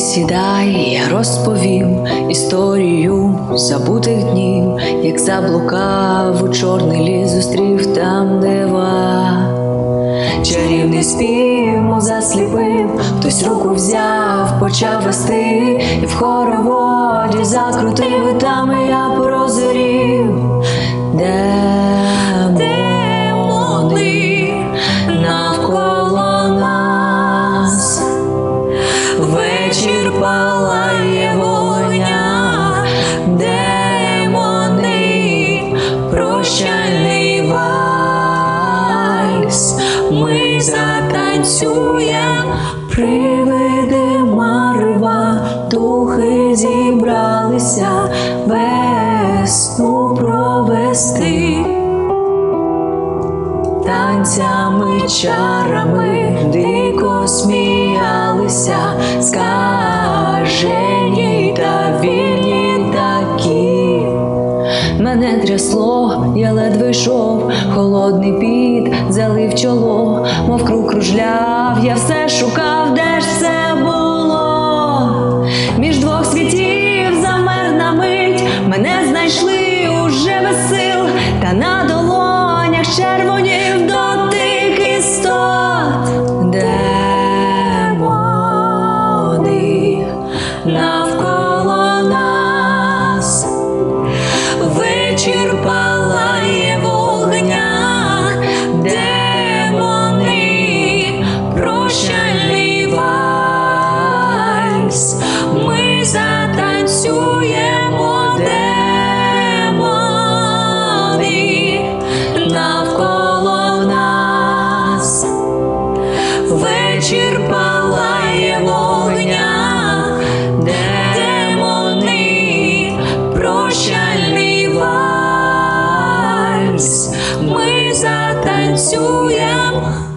сідай, я розповім історію забутих днів, як заблукав у чорний ліс, зустрів там дива. Чарівний спів, засліпив, хтось руку взяв, почав вести, і в хороводі закрутив, там я прозорів. Затанцюємо, привиди марва, духи зібралися весну провести. Танцями, чарами дико сміялися, скажені Мене трясло, я ледве йшов, холодний піт залив чоло, мов круг кружляв, я все шукав, ми затанцюємо, навколо нас. Вечір палає вогня, демони, прощальний вальс, ми затанцюємо.